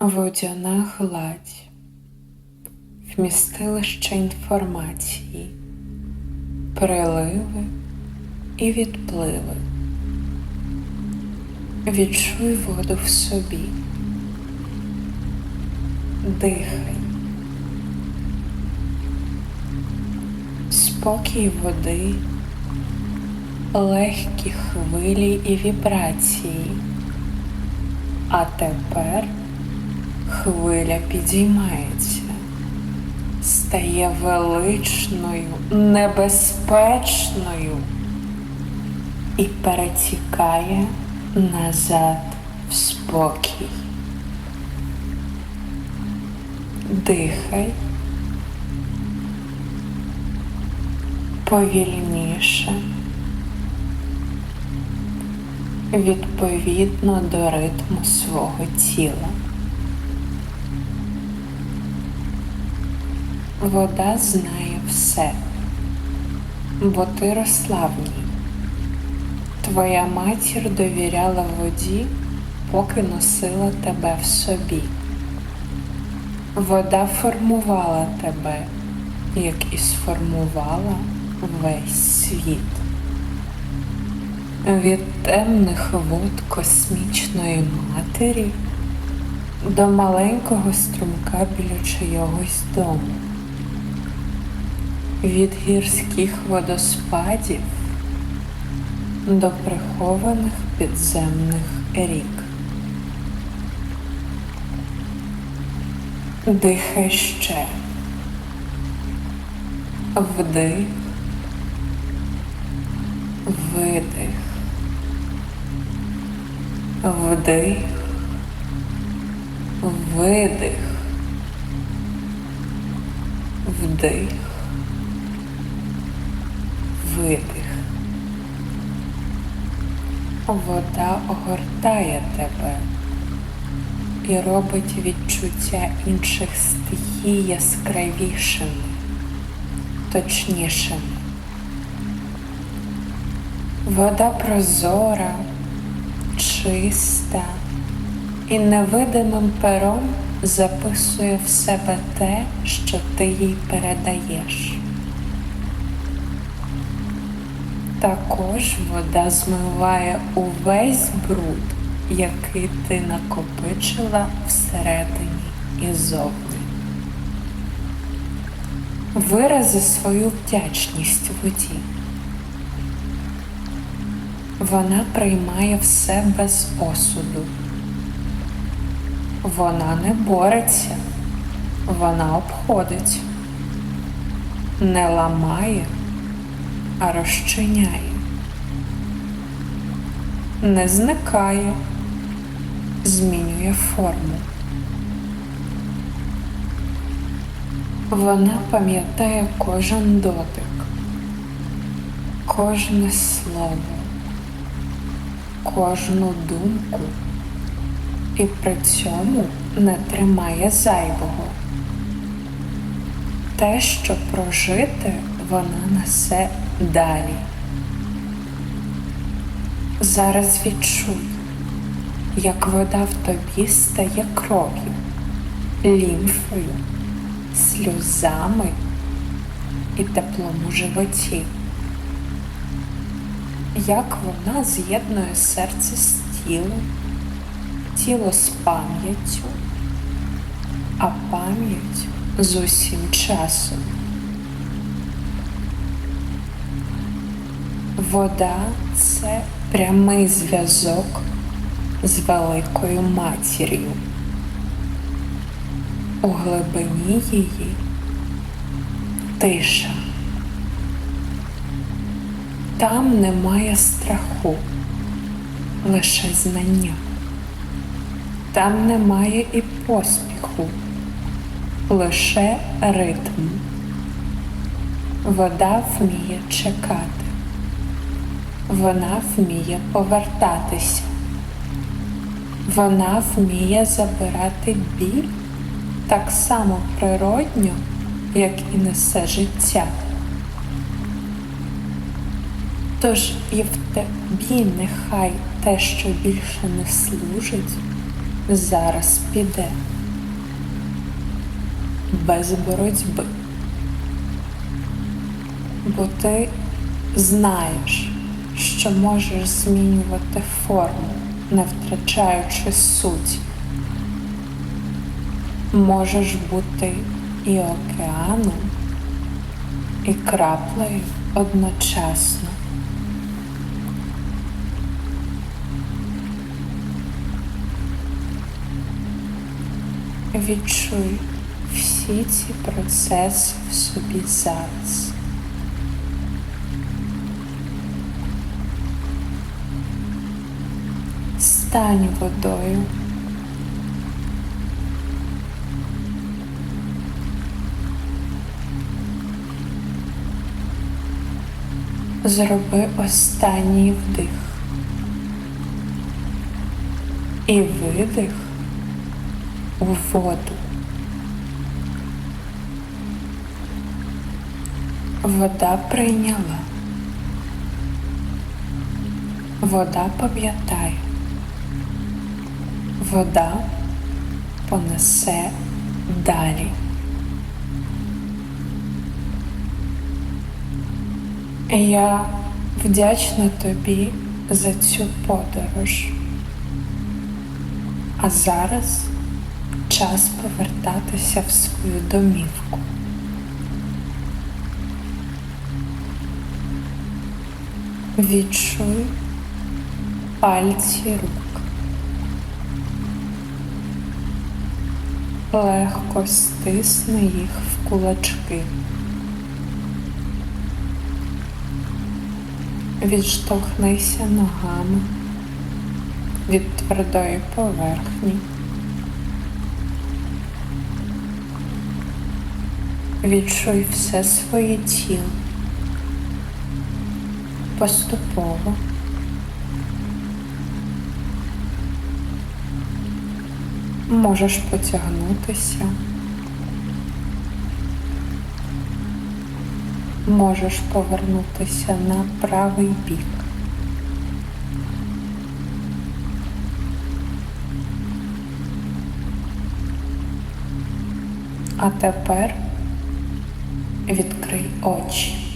Водяна гладь вмістилище інформації, приливи і відпливи. Відчуй воду в собі, дихай, спокій води, легкі хвилі і вібрації. А тепер хвиля підіймається, стає величною, небезпечною і перетікає назад в спокій. Дихай повільніше, відповідно до ритму свого тіла. Вода знає все, бо ти росла в ній. Твоя матір довіряла воді, поки носила тебе в собі. Вода формувала тебе, як і сформувала весь світ. Від темних вод космічної матері до маленького струмка біля чийогось дому, від гірських водоспадів до прихованих підземних рік. Дихай ще. Вдих, видих, вдих, видих, вдих, видих. Вода огортає тебе і робить відчуття інших стихій яскравішими, точнішими. Вода прозора, чиста і невидимим пером записує в себе те, що ти їй передаєш. Також вода змиває увесь бруд, який ти накопичила всередині і зовні. Вирази свою вдячність воді. Вона приймає все без осуду. Вона не бореться, вона обходить, не ламає а розчиняє, не зникає, змінює форму. Вона пам'ятає кожен дотик, кожне слово, кожну думку і при цьому не тримає зайвого. Те, що прожити, вона несе далі. Зараз відчуй, як вода в тобі стає кров'ю, лімфою, сльозами і теплом у животі. Як вона з'єднує серце з тілом, тіло з пам'яттю, а пам'ять з усім часом. Вода це прямий зв'язок з великою матір'ю. У глибині її тиша. Там немає страху, лише знання. Там немає і поспіху, лише ритм. Вода вміє чекати. Вона вміє повертатися. Вона вміє забирати біль так само природньо, як і несе життя. Тож і в тобі нехай те, що більше не служить, зараз піде без боротьби. Бо ти знаєш, що можеш змінювати форму, не втрачаючи суть. Можеш бути і океаном, і краплею одночасно. Відчуй всі ці процеси в собі зараз. Стань водою. Зроби останній вдих і видих у воду. Вода прийняла. Вода пам'ятає. Вода понесе далі. Я вдячна тобі за цю подорож. А зараз час повертатися в свою домівку. Відчуй пальці рук. Легко стисни їх в кулачки. Відштовхнися ногами від твердої поверхні. Відчуй все своє тіло поступово. Можеш потягнутися. Можеш повернутися на правий бік. А тепер відкрий очі.